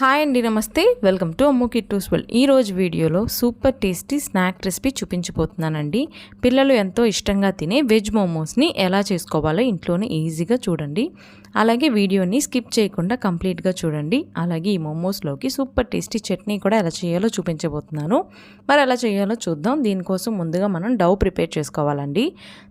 Hi అండి నమస్తే. Welcome to Ammu Kittoos well ఈ రోజు వీడియోలో సూపర్ టేస్టీ స్నాక్ రెసిపీ చూపించబోతున్నానండి. పిల్లలు ఎంతో ఇష్టంగా తినే వెజ్ మోమోస్ని ఎలా చేసుకోవాలో ఇంట్లోనే ఈజీగా చూడండి. అలాగే వీడియోని స్కిప్ చేయకుండా కంప్లీట్గా చూడండి. అలాగే ఈ మోమోస్లోకి సూపర్ టేస్టీ చట్నీ కూడా ఎలా చేయాలో చూపించబోతున్నాను. మరి ఎలా చేయాలో చూద్దాం. దీనికోసం ముందుగా మనం డవ్ ప్రిపేర్ చేసుకోవాలండి.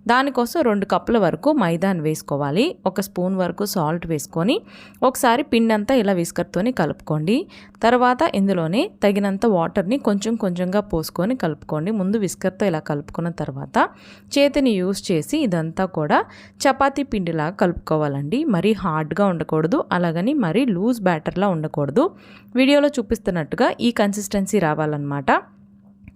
దానికోసం రెండు కప్పుల వరకు మైదాన్ వేసుకోవాలి. ఒక స్పూన్ వరకు సాల్ట్ వేసుకొని ఒకసారి పిండి అంతా ఇలా విస్కర్తోని కలుపుకోండి. తర్వాత ఇందులోనే తగినంత వాటర్ని కొంచెం కొంచెంగా పోసుకొని కలుపుకోండి. ముందు విస్కర్తో ఇలా కలుపుకున్న తర్వాత చేతిని యూస్ చేసి ఇదంతా కూడా చపాతీ పిండిలాగా కలుపుకోవాలండి. మరీ హార్డ్గా ఉండకూడదు అలాగని మరీ లూజ్ బ్యాటర్లా ఉండకూడదు. వీడియోలో చూపిస్తున్నట్టుగా ఈ కన్సిస్టెన్సీ రావాలన్నమాట.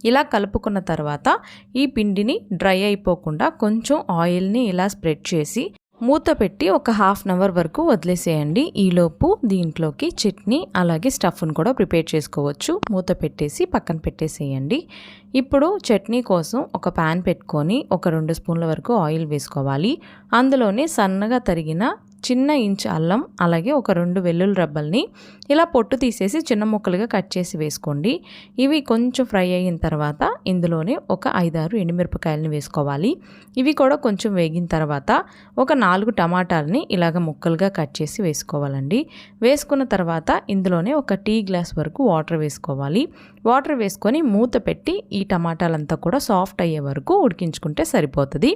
ఇలా కలుపుకున్న తర్వాత ఈ పిండిని డ్రై అయిపోకుండా కొంచెం ఆయిల్ని ఇలా స్ప్రెడ్ చేసి మూత పెట్టి ఒక హాఫ్ అన్ అవర్ వరకు వదిలేసేయండి. ఈలోపు దీంట్లోకి చట్నీ అలాగే స్టఫ్ను కూడా ప్రిపేర్ చేసుకోవచ్చు. మూత పెట్టేసి పక్కన పెట్టేసేయండి. ఇప్పుడు చట్నీ కోసం ఒక ప్యాన్ పెట్టుకొని ఒక రెండు స్పూన్ల వరకు ఆయిల్ వేసుకోవాలి. అందులోనే సన్నగా తరిగిన చిన్న ఇంచు అల్లం అలాగే ఒక రెండు వెల్లుల్లి రబ్బల్ని ఇలా పొట్టు తీసేసి చిన్న ముక్కలుగా కట్ చేసి వేసుకోండి. ఇవి కొంచెం ఫ్రై అయిన తర్వాత ఇందులోనే ఒక ఐదారు ఎండుమిరపకాయలని వేసుకోవాలి. ఇవి కూడా కొంచెం వేగిన తర్వాత ఒక నాలుగు టమాటాలని ఇలాగ ముక్కలుగా కట్ చేసి వేసుకోవాలండి. వేసుకున్న తర్వాత ఇందులోనే ఒక టీ గ్లాస్ వరకు వాటర్ వేసుకోవాలి. వాటర్ వేసుకొని మూత పెట్టి ఈ టమాటాలంతా కూడా సాఫ్ట్ అయ్యే వరకు ఉడికించుకుంటే సరిపోతుంది.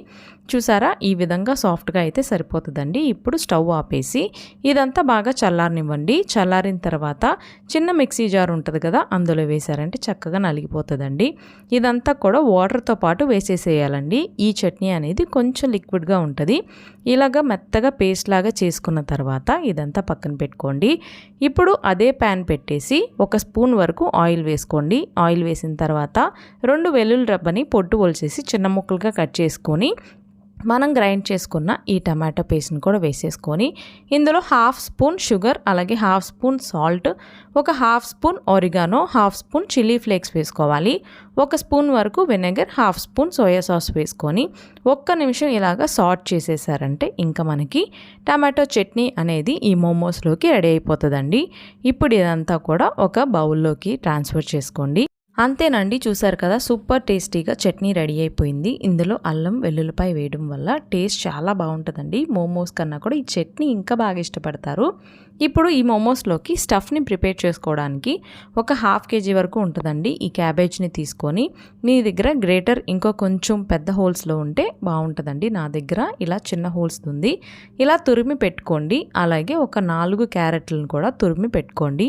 చూసారా? ఈ విధంగా సాఫ్ట్గా అయితే సరిపోతుందండి. ఇప్పుడు స్టవ్ ఆపేసి ఇదంతా బాగా చల్లారనివ్వండి. చల్లారిన తర్వాత చిన్న మిక్సీ జార్ ఉంటుంది కదా అందులో వేసారంటే చక్కగా నలిగిపోతుందండి. ఇదంతా కూడా వాటర్తో పాటు వేసేసేయాలండి. ఈ చట్నీ అనేది కొంచెం లిక్విడ్గా ఉంటుంది. ఇలాగ మెత్తగా పేస్ట్ లాగా చేసుకున్న తర్వాత ఇదంతా పక్కన పెట్టుకోండి. ఇప్పుడు అదే ప్యాన్ పెట్టేసి ఒక స్పూన్ వరకు ఆయిల్ వేసుకోండి. ఆయిల్ వేసిన తర్వాత రెండు వెల్లుల్లి రబ్బని పొట్టు ఒలిచేసి చిన్న ముక్కలుగా కట్ చేసుకొని మనం గ్రైండ్ చేసుకున్న ఈ టమాటో పేస్ట్ని కూడా వేసేసుకొని ఇందులో హాఫ్ స్పూన్ షుగర్ అలాగే హాఫ్ స్పూన్ సాల్ట్ ఒక half spoon oregano half spoon chilli flakes వేసుకోవాలి. ఒక స్పూన్ వరకు vinegar half spoon soya sauce వేసుకొని ఒక్క నిమిషం ఇలాగా సాట్ చేసేసారంటే ఇంకా మనకి టమాటో చట్నీ అనేది ఈ మోమోస్లోకి రెడీ అయిపోతుందండి. ఇప్పుడు ఇదంతా కూడా ఒక బౌల్లోకి ట్రాన్స్ఫర్ చేసుకోండి. అంతేనండి చూసారు కదా సూపర్ టేస్టీగా చట్నీ రెడీ అయిపోయింది. ఇందులో అల్లం వెల్లుల్లిపాయ వేయడం వల్ల టేస్ట్ చాలా బాగుంటుందండి. మోమోస్ కన్నా కూడా ఈ చట్నీ ఇంకా బాగా ఇష్టపడతారు. ఇప్పుడు ఈ మోమోస్లోకి స్టఫ్ని ప్రిపేర్ చేసుకోవడానికి ఒక హాఫ్ కేజీ వరకు ఉంటుందండి ఈ క్యాబేజ్ని తీసుకొని. మీ దగ్గర గ్రేటర్ ఇంకో కొంచెం పెద్ద హోల్స్లో ఉంటే బాగుంటుందండి నా దగ్గర. ఇలా చిన్న హోల్స్ ఉంది. ఇలా తురిమి పెట్టుకోండి. అలాగే ఒక నాలుగు క్యారెట్లను కూడా తురిమి పెట్టుకోండి.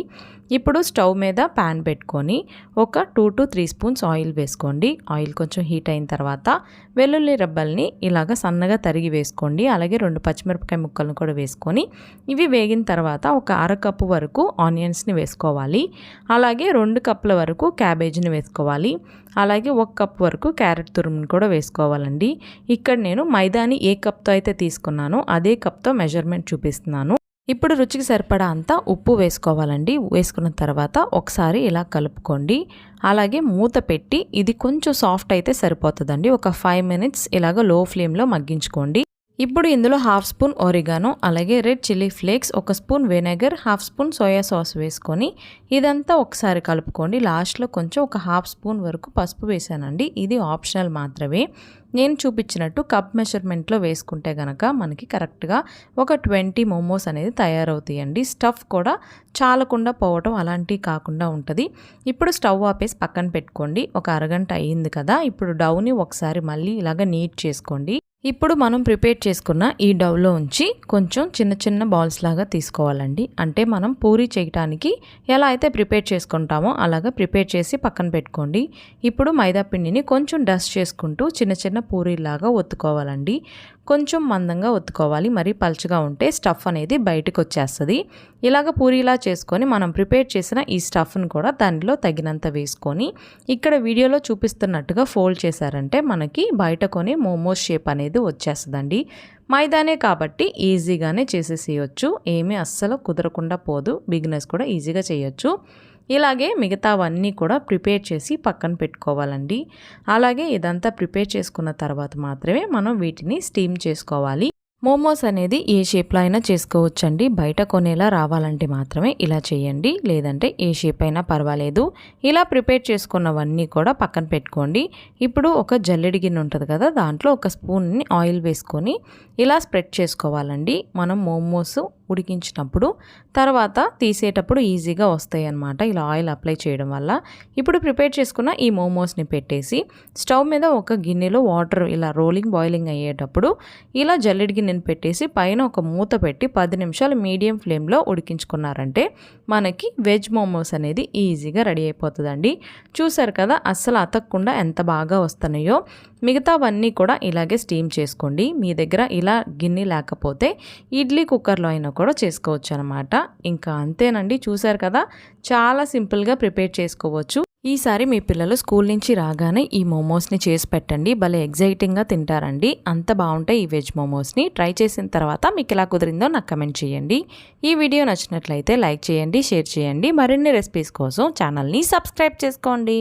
ఇప్పుడు స్టవ్ మీద ప్యాన్ పెట్టుకొని ఒక two to three spoons oil వేసుకోండి. ఆయిల్ కొంచెం హీట్ అయిన తర్వాత వెల్లుల్లి రబ్బల్ని ఇలాగ సన్నగా తరిగి వేసుకోండి. అలాగే రెండు పచ్చిమిరపకాయ ముక్కలను కూడా వేసుకొని ఇవి వేగిన తర్వాత ఒక అరకప్పు వరకు ఆనియన్స్ని వేసుకోవాలి. అలాగే రెండు కప్పుల వరకు క్యాబేజీని వేసుకోవాలి. అలాగే ఒక కప్ వరకు క్యారెట్ తురుముని కూడా వేసుకోవాలండి. ఇక్కడ నేను మైదాని ఏ కప్తో అయితే తీసుకున్నానో అదే కప్తో మెజర్మెంట్ చూపిస్తున్నాను. ఇప్పుడు రుచికి సరిపడా అంతా ఉప్పు వేసుకోవాలండి. వేసుకున్న తర్వాత ఒకసారి ఇలా కలుపుకోండి. అలాగే మూత పెట్టి ఇది కొంచెం సాఫ్ట్ అయితే సరిపోతుందండి. ఒక ఫైవ్ మినిట్స్ ఇలాగ లో ఫ్లేమ్లో మగ్గించుకోండి. ఇప్పుడు ఇందులో హాఫ్ స్పూన్ ఒరిగానో అలాగే రెడ్ చిల్లీ ఫ్లేక్స్ ఒక spoon vinegar half spoon soya sauce వేసుకొని ఇదంతా ఒకసారి కలుపుకోండి. లాస్ట్లో కొంచెం ఒక హాఫ్ స్పూన్ వరకు పసుపు వేసానండి. ఇది ఆప్షనల్ మాత్రమే. నేను చూపించినట్టు కప్ మెషర్మెంట్లో వేసుకుంటే గనక మనకి కరెక్ట్గా ఒక ట్వంటీ మోమోస్ అనేది తయారవుతాయండి. స్టఫ్ కూడా చాలకుండా పోవటం అలాంటివి కాకుండా ఉంటుంది. ఇప్పుడు స్టవ్ ఆపేసి పక్కన పెట్టుకోండి. ఒక అరగంట అయ్యింది కదా. ఇప్పుడు డౌని ఒకసారి మళ్ళీ ఇలాగ నీట్ చేసుకోండి. ఇప్పుడు మనం ప్రిపేర్ చేసుకున్న ఈ డవ్లో ఉంచి కొంచెం చిన్న చిన్న బాల్స్ లాగా తీసుకోవాలండి. అంటే మనం పూరి చేయటానికి ఎలా అయితే ప్రిపేర్ చేసుకుంటామో అలాగా ప్రిపేర్ చేసి పక్కన పెట్టుకోండి. ఇప్పుడు మైదా పిండిని కొంచెం డస్ట్ చేసుకుంటూ చిన్న చిన్న పూరీలాగా ఒత్తుకోవాలండి. కొంచెం మందంగా ఒత్తుకోవాలి. మరి పలుచగా ఉంటే స్టఫ్ అనేది బయటకు వచ్చేస్తుంది. ఇలాగ పూరీలా చేసుకొని మనం ప్రిపేర్ చేసిన ఈ స్టఫ్ను కూడా దానిలో తగినంత వేసుకొని ఇక్కడ వీడియోలో చూపిస్తున్నట్టుగా ఫోల్డ్ చేశారంటే మనకి బయట కొని మోమోస్ షేప్ అనేది వచ్చేస్తుందండి. మైదానే కాబట్టి ఈజీగానే చేసేసేయచ్చు. ఏమీ అస్సలు కుదరకుండా పోదు. బిగినర్స్ కూడా ఈజీగా చేయొచ్చు. ఇలాగే మిగతావన్నీ కూడా ప్రిపేర్ చేసి పక్కన పెట్టుకోవాలండి. అలాగే ఇదంతా ప్రిపేర్ చేసుకున్న తర్వాత మాత్రమే మనం వీటిని స్టీమ్ చేసుకోవాలి. మోమోస్ అనేది ఏ షేప్లో అయినా చేసుకోవచ్చండి. బయట కొనేలా రావాలంటే మాత్రమే ఇలా చేయండి. లేదంటే ఏ షేప్ అయినా పర్వాలేదు. ఇలా ప్రిపేర్ చేసుకున్నవన్నీ కూడా పక్కన పెట్టుకోండి. ఇప్పుడు ఒక జల్లెడి గిన్నె ఉంటుంది కదా దాంట్లో ఒక స్పూన్ని ఆయిల్ వేసుకొని ఇలా స్ప్రెడ్ చేసుకోవాలండి. మనం మోమోస్ ఉడికించినప్పుడు తర్వాత తీసేటప్పుడు ఈజీగా వస్తాయి అన్నమాట ఇలా ఆయిల్ అప్లై చేయడం వల్ల. ఇప్పుడు ప్రిపేర్ చేసుకున్న ఈ మోమోస్ని పెట్టేసి స్టవ్ మీద ఒక గిన్నెలో వాటర్ ఇలా రోలింగ్ బాయిలింగ్ అయ్యేటప్పుడు ఇలా జల్లెడి గిన్నెని పెట్టేసి పైన ఒక మూత పెట్టి పది నిమిషాలు మీడియం ఫ్లేమ్లో ఉడికించుకున్నారంటే మనకి వెజ్ మోమోస్ అనేది ఈజీగా రెడీ అయిపోతుందండి. చూసారు కదా అస్సలు అతక్కుండా ఎంత బాగా వస్తున్నాయో. మిగతావన్నీ కూడా ఇలాగే స్టీమ్ చేసుకోండి. మీ దగ్గర ఇలా గిన్నె లేకపోతే ఇడ్లీ కుక్కర్లో అయినా కూడా చేసుకోవచ్చు అనమాట ఇంకా అంతేనండి చూసారు కదా? చాలా సింపుల్గా ప్రిపేర్ చేసుకోవచ్చు. ఈసారి మీ పిల్లలు స్కూల్ నుంచి రాగానే ఈ మోమోస్ని చేసి పెట్టండి. భలే ఎగ్జైటింగ్గా తింటారండి. అంత బాగుంటాయి ఈ వెజ్ మోమోస్ని. ట్రై చేసిన తర్వాత మీకు ఎలా కుదిరిందో నాకు కమెంట్ చేయండి. ఈ వీడియో నచ్చినట్లయితే లైక్ చేయండి షేర్ చేయండి. మరిన్ని రెసిపీస్ కోసం ఛానల్ని సబ్స్క్రైబ్ చేసుకోండి.